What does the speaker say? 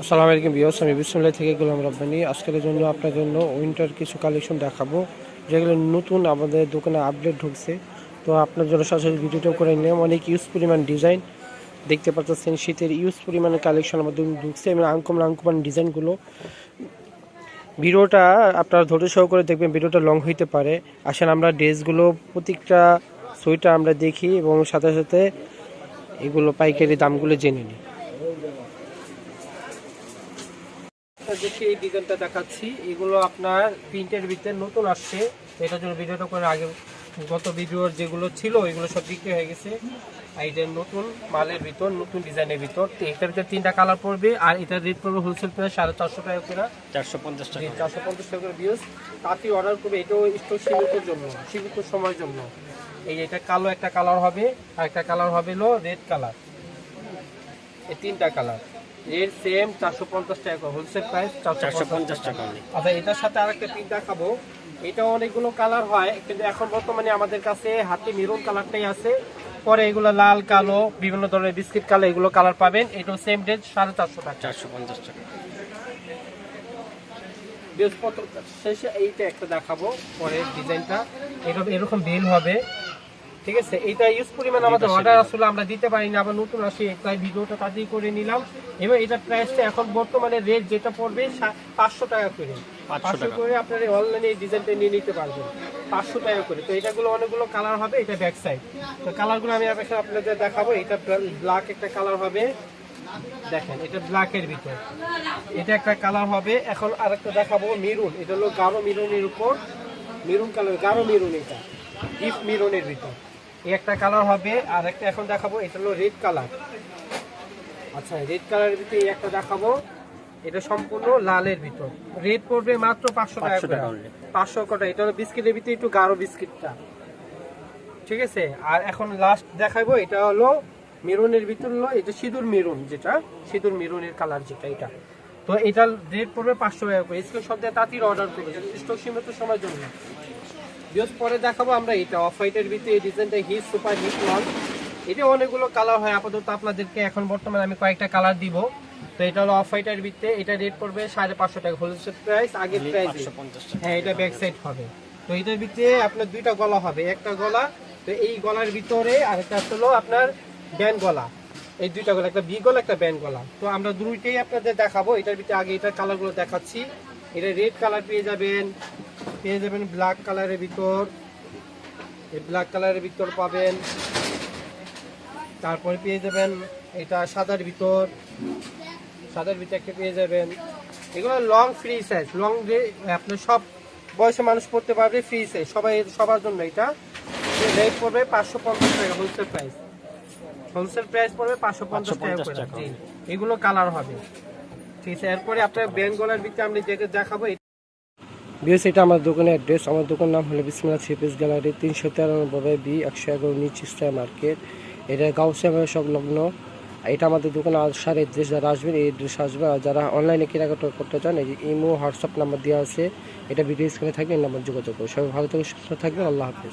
আসসালামু আলাইকুম বিয়স আমি বিসমুল্লাহ থেকে গোলাম রব্বানি। আজকের জন্য আপনার জন্য উইন্টার কিছু কালেকশন দেখাবো, যেগুলো নতুন আমাদের দোকানে আপডেট ঢুকছে। তো আপনার জন্য সরাসরি ভিডিওটা করে নিলাম। অনেক ইউজ পরিমাণ ডিজাইন দেখতে পাচ্ছেন, শীতের ইউজ পরিমাণের কালেকশন আমাদের ঢুকছে এবং আঙ্কমান আঙ্কমান ডিজাইনগুলো। ভিডিওটা আপনারা ধৈর্য সহ করে দেখবেন, ভিডিওটা লং হইতে পারে। আসেন আমরা ড্রেসগুলো, প্রত্যেকটা সোয়েটার আমরা দেখি এবং সাথে সাথে এগুলো পাইকারি দামগুলো জেনে নিই। দেখি এই ডিজাইনটা দেখাচ্ছি। এগুলো আপনার প্রিন্টের ভিতরে নতুন আসছে। এটার জন্য ভিডিওটা করে আগে গত ভিডিওর যেগুলো ছিল এগুলো সব বিক্রি হয়ে গেছে। আর এটা নতুন মালের ভিতর নতুন ডিজাইনের ভিতর। তো এটার ভিতরে তিনটা কালার পড়বে আর এটার রেট পড়বে হোলসেল প্রাইস সাড়ে চারশো টাকা করে। চারশো পঞ্চাশ টাকা। চারশো পঞ্চাশ টাকা করে বিউজ তাতেই অর্ডার করবে এটাও স্টোর সীমিত জন্য সীমিত সময়ের জন্য। এই এটা কালো একটা কালার হবে আর একটা কালার হবে হলো রেড কালার এই তিনটা কালার রেড সেম চারশো পঞ্চাশ টাকা হোলসেল প্রাইস চারশো পঞ্চাশ টাকা। আচ্ছা এটার সাথে আরেকটা প্রিন্ট দেখাবো। এটা অনেকগুলো কালার হয় কিন্তু এখন বর্তমানে আমাদের কাছে হাতে মেরুন কালারটাই আছে। পরে এগুলো লাল কালো বিভিন্ন ধরনের বিস্কিট কালার এগুলো কালার পাবেন। এটাও সেম রেট সাড়ে চারশো টাকা। চারশো পঞ্চাশ টাকা। বৃহস্পতি শেষে এইটা একটা দেখাবো পরে ডিজাইনটা এরকম এরকম বেল হবে। ঠিক আছে? এইটা ইউজ পরিমাণ আমাদের অর্ডার আসলে আমরা দিতে পারি না আবার নতুন আসি তাই ভিডিওটা তাড়াতাড়ি করে নিলাম। এবার এটা প্রাইসটা এখন বর্তমানে রেট যেটা পড়বে পাঁচশো টাকা করে। 500 পাঁচশো। করে আপনারা অনলাইনে এই ডিজাইনটা নিয়ে নিতে পারবেন। পাঁচশো টাকা করে। তো এটাগুলো অনেকগুলো কালার হবে এটা ব্যাক সাইড তো কালারগুলো আমি আপনাকে- আপনাদের দেখাবো। এটা ব্ল্যাক একটা কালার হবে। দেখেন এটা ব্ল্যাকের ভিতর। এটা একটা কালার হবে। এখন আরেকটা দেখাবো মেরুন এটা হলো গাঢ় মেরুনের উপর। মেরুন কালার গাঢ় মেরুন এটা। ডিপ মেরুনের ভিতর। একটা কালার হবে আর একটা এখন দেখাবো এটা হলো রেড কালার আচ্ছা রেড কালারের ভিতরে একটা দেখাবো। এটা সম্পূর্ণ লালের ভিতর। রেড পড়বে মাত্র পাঁচশো টাকা 500 টাকা only। পাঁচশো কটা এটা হলো বিস্কিটের ভিতরে একটু গাঢ় বিস্কিটটা। ঠিক আছে? আর এখন লাস্ট দেখাবো এটা হলো মেরুনের ভিতর হলো এটা সিঁদুর মেরুন যেটা সিঁদুর মেরুনের কালার যেটা এটা। তো এটা রেট পড়বে পাঁচশো টাকা করে। স্কুল সব তাঁতির অর্ডার করবে। স্টক সীমিত সময়ের জন্য। বিয়স পরে দেখাবো আমরা এটা অফ হোয়াইটের ভিতরে এই ডিজাইনটা হিট সুপার হিট লন এটা অনেকগুলো কালার হয় আপাতত আপনাদেরকে এখন বর্তমানে আমি কয়েকটা কালার দিব। তো এটা হলো অফ হোয়াইটের ভিতরে এটা রেট পড়বে সাড়ে পাঁচশো টাকা হোলসেল প্রাইস আগের প্রাইস হ্যাঁ এটা ব্যাক সাইড হবে। তো এটার ভিতরে আপনার দুইটা গলা হবে একটা গলা তো এই গলার ভিতরে আর একটা হলো আপনার ব্যান্ড গলা। এই দুইটা গলা একটা বি গলা একটা ব্যান্ড গলা। তো আমরা দুইটাই আপনাদের দেখাবো এটার ভিতরে আগে এটার কালারগুলো দেখাচ্ছি। এটা রেড কালার পেয়ে যাবেন। পেয়ে যাবেন ব্ল্যাক কালারের ভিতর। এই ব্ল্যাক কালারের ভিতর পাবেন। তারপরে পেয়ে যাবেন এটা সাদার ভিতর। সাদার ভিতরে একটা পেয়ে যাবেন। এগুলো লং ফ্রি সাইজ লং আপনার সব বয়সে মানুষ পড়তে পারবে ফ্রি সাইজ সবাই সবার জন্য এটা। রেট পড়বে পাঁচশো পঞ্চাশ টাকা হোলসেল প্রাইস হোলসেল প্রাইস পড়বে পাঁচশো পঞ্চাশ টাকা করে। এগুলো কালার হবে। ঠিক আছে এরপরে আপনার বেঙ্গলার ভিতরে আমি যেটা দেখাবো বিএস, এটা আমার দোকানের অ্যাড্রেস। আমার দোকান নাম হলো বিসমিল্লা সিপিস গ্যালারি, তিনশো তিরানব্বই বি, একশো এগারো নিচ স্টার মার্কেট। এটা গাউসিয়া সংলগ্ন। এটা আমাদের দোকানে আসার এড্রেস যারা আসবেন এই এড্রেস আসবেন আর যারা অনলাইনে কেনাকাটা করতে চান, এই যে ইমো, হোয়াটসঅ্যাপ নাম্বার দেওয়া আছে, এটা ভিডিও স্ক্রিনে থাকবে এই নাম্বার যোগাযোগ করবে সবাই ভালো থেকে সুস্থ থাকবেন, আল্লাহ হাফিজ।